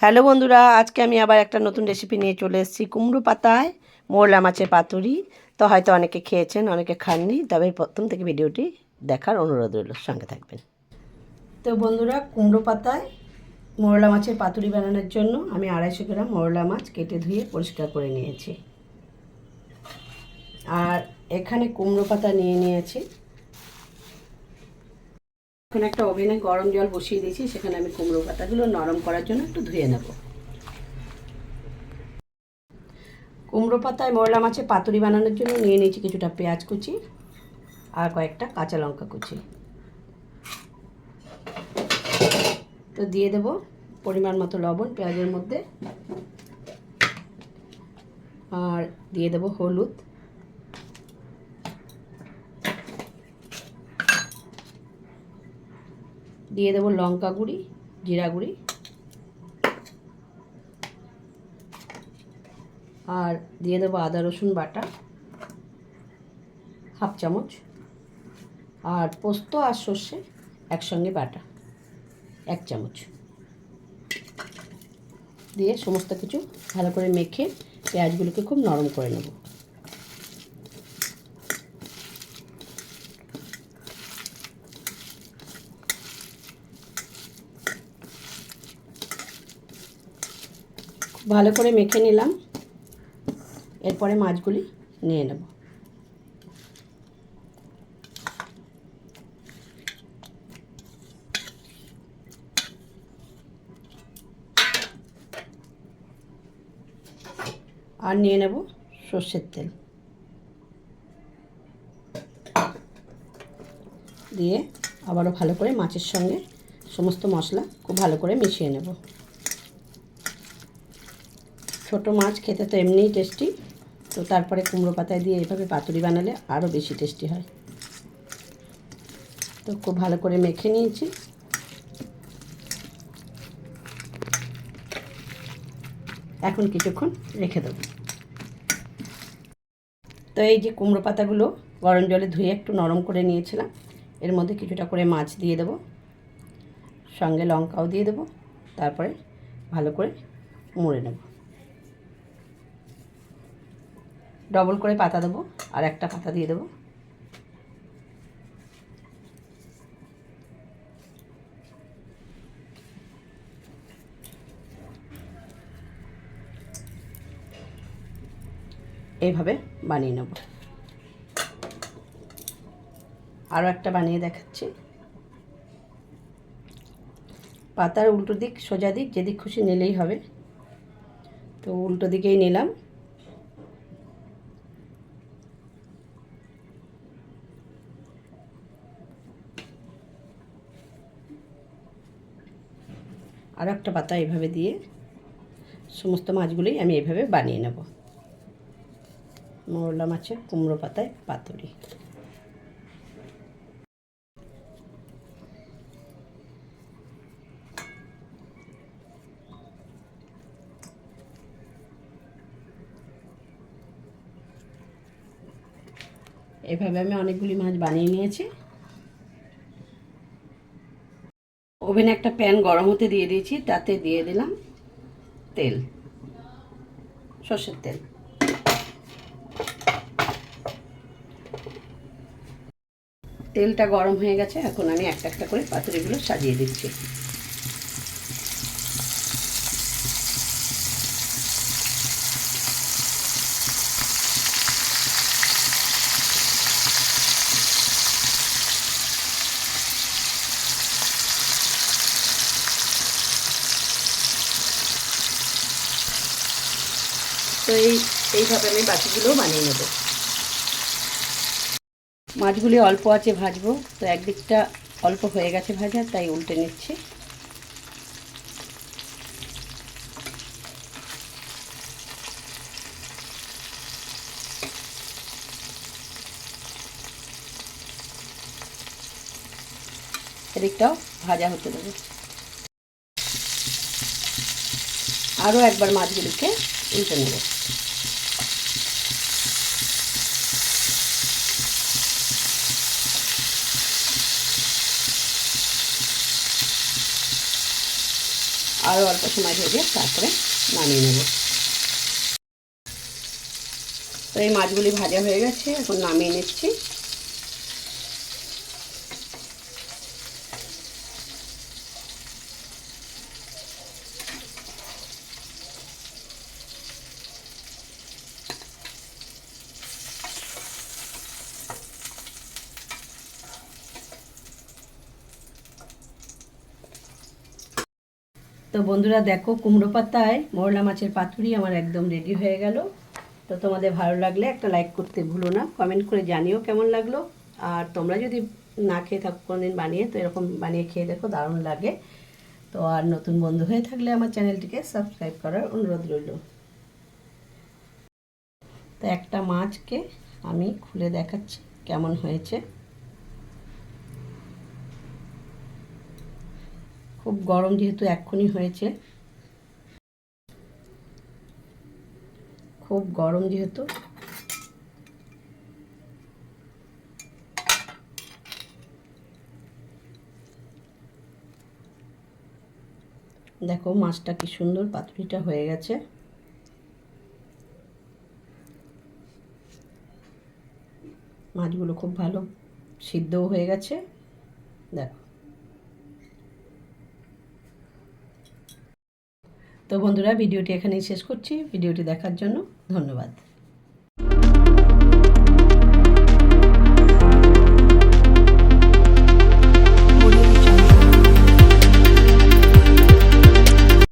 Hello বন্ধুরা, আজকে আমি আবার একটা নতুন রেসিপি নিয়ে চলে এসেছি। কুমড়ো পাতায় মোরলা মাছের পাতুরি। তো হয়তো অনেকে খেয়েছেন, অনেকে খাননি, তবে প্রথম থেকে ভিডিওটি দেখার অনুরোধ রইল, সঙ্গে থাকবেন। তো বন্ধুরা, কুমড়ো পাতায় মোরলা মাছের পাতুরি বানানোর জন্য আমি আড়াইশো গ্রাম মোরলা মাছ কেটে ধুয়ে পরিষ্কার করে নিয়েছি। আর এখানে কুমড়ো পাতা নিয়ে নিয়েছি। এখন একটা ওভেনে গরম জল বসিয়ে দিয়েছি, সেখানে আমি কুমড়ো পাতাগুলো নরম করার জন্য একটু ধুয়ে নেব। কুমড়ো পাতায় মরলা মাছের পাতুরি বানানোর জন্য নিয়ে নিয়েছি কিছুটা পেঁয়াজ কুচি আর কয়েকটা কাঁচা লঙ্কা কুচি। তো দিয়ে দেব পরিমাণ মতো লবণ পেঁয়াজের মধ্যে। আর দিয়ে দেব হলুদ। দিয়ে দেবো লঙ্কা গুঁড়ি, জিরা গুঁড়ি। আর দিয়ে দেবো আদা, রসুন বাটা, হাফ চামচ। আর পোস্ত আর সর্ষে একসঙ্গে বাটা, এক চামচ। দিয়ে সমস্ত কিছু ভালো করে মেখে পেঁয়াজগুলোকে খুব নরম করে নেব। ভালো করে মেখে নিলাম। এরপরে মাছগুলি নিয়ে নেব। আর নিয়ে নেব সর্ষের তেল। দিয়ে আবারও ভালো করে মাছের সঙ্গে সমস্ত মশলা খুব ভালো করে মিশিয়ে নেব। ছোট মাছ খেতে তো এমনিই টেস্টি। তো তারপরে কুমড়ো পাতায় দিয়ে এইভাবে পাতুরি বানালে আরও বেশি টেস্টি হয়। তো খুব ভালো করে মেখে নিয়েছি। এখন কিছুক্ষণ রেখে দেবো। তো এই যে কুমড়ো পাতাগুলো গরম জলে ধুয়ে একটু নরম করে নিয়েছিলাম, এর মধ্যে কিছুটা করে মাছ দিয়ে দেবো। সঙ্গে লঙ্কাও দিয়ে দেবো। তারপরে ভালো করে মুড়ে নেব। ডবল করে পাতা দেবো, আর একটা পাতা দিয়ে দেবো। এইভাবে বানিয়ে নেব। আরও একটা বানিয়ে দেখাচ্ছি। পাতার উল্টো দিক সোজা দিক, যেদিক খুশি নিলেই হবে। তো উল্টো দিকেই নিলাম। আর একটা পাতা এভাবে দিয়ে সমস্ত মাছগুলোই আমি এভাবে বানিয়ে নেব। মোরলা মাছের কুমড়ো পাতায় পাতুরি। এভাবে আমি অনেকগুলি মাছ বানিয়ে নিয়েছি। ওভেনে একটা প্যান গরম হতে দিয়ে দিয়েছি, তাতে দিয়ে দিলাম তেল, সর্ষের তেল। তেলটা গরম হয়ে গেছে, এখন আমি একটা একটা করে পাতুরিগুলো সাজিয়ে দিচ্ছি। তো এই, এইভাবে আমি বাকিগুলোও বানিয়ে নেব। মাছগুলি অল্প আছে ভাজবো, তো একদিকটা অল্প হয়ে গেছে ভাজা, তাই উল্টে নিচ্ছি। এদিকটাও ভাজা হতে দেবো। আরও একবার মাছগুলিকে উল্টে আরও অল্প সময় ভেজে তারপরে নামিয়ে নেব। তো এই মাছগুলি ভাজা হয়ে গেছে, এখন নামিয়ে নিচ্ছি। তো বন্ধুরা দেখো কুমড়ো পাতায় মোরলা মাছের পাতুরি আমার একদম রেডি হয়ে গেল। তো তোমাদের ভালো লাগলে একটা লাইক করতে ভুলো না কমেন্ট করে জানিও কেমন লাগল। আর তোমরা যদি না খেয়ে থাকো কোনোদিন বানিয়ে, তো এরকম বানিয়ে খেয়ে দেখো, দারুণ লাগে। তো আর নতুন বন্ধু হয়ে থাকলে আমার চ্যানেলটিকে সাবস্ক্রাইব করার অনুরোধ রইল। তো একটা মাছকে আমি খুলে দেখাচ্ছি কেমন হয়েছে। খুব গরম যেহেতু এক্ষুনি হয়েছে। খুব গরম যেহেতু। দেখো মাছটা কি সুন্দর পাতুরিটা হয়ে গেছে। মাছগুলো খুব ভালো সিদ্ধও হয়ে গেছে। দেখো। তো বন্ধুরা ভিডিওটি এখানেই শেষ করছি। ভিডিওটি দেখার জন্য ধন্যবাদ।